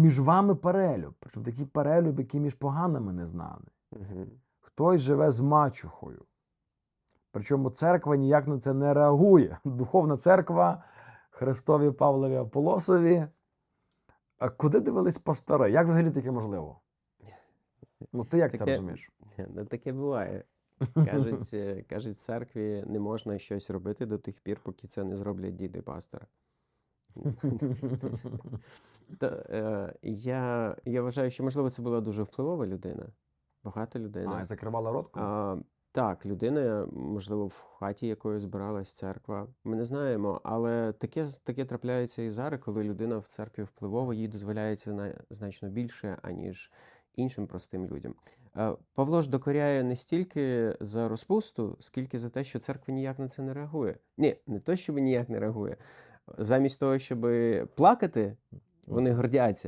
між вами перелюб. Причому такий перелюб, який між поганими не знаний. Мгм. Хтось живе з мачухою. Причому церква ніяк на це не реагує. Духовна церква Христові Павлові Аполосові. А куди дивились пастори? Як взагалі таке можливо? Ну, ти як це Таке- розумієш? Ну, таке буває. Кажуть, е, кажуть, в церкві не можна щось робити до тих пір, поки це не зроблять діди пастора. Та, е, я, я вважаю, що, можливо, це була дуже впливова людина. Багата людина. А, закривала рот? А, так, людина, можливо, в хаті якої збиралась церква. Ми не знаємо, але таке, таке трапляється і зараз, коли людина в церкві впливова, їй дозволяється на, значно більше, аніж іншим простим людям. Е, Павло ж докоряє не стільки за розпусту, скільки за те, що церква ніяк на це не реагує. Ні, не то, що ніяк не реагує. Замість того, щоб плакати, вони гордяться.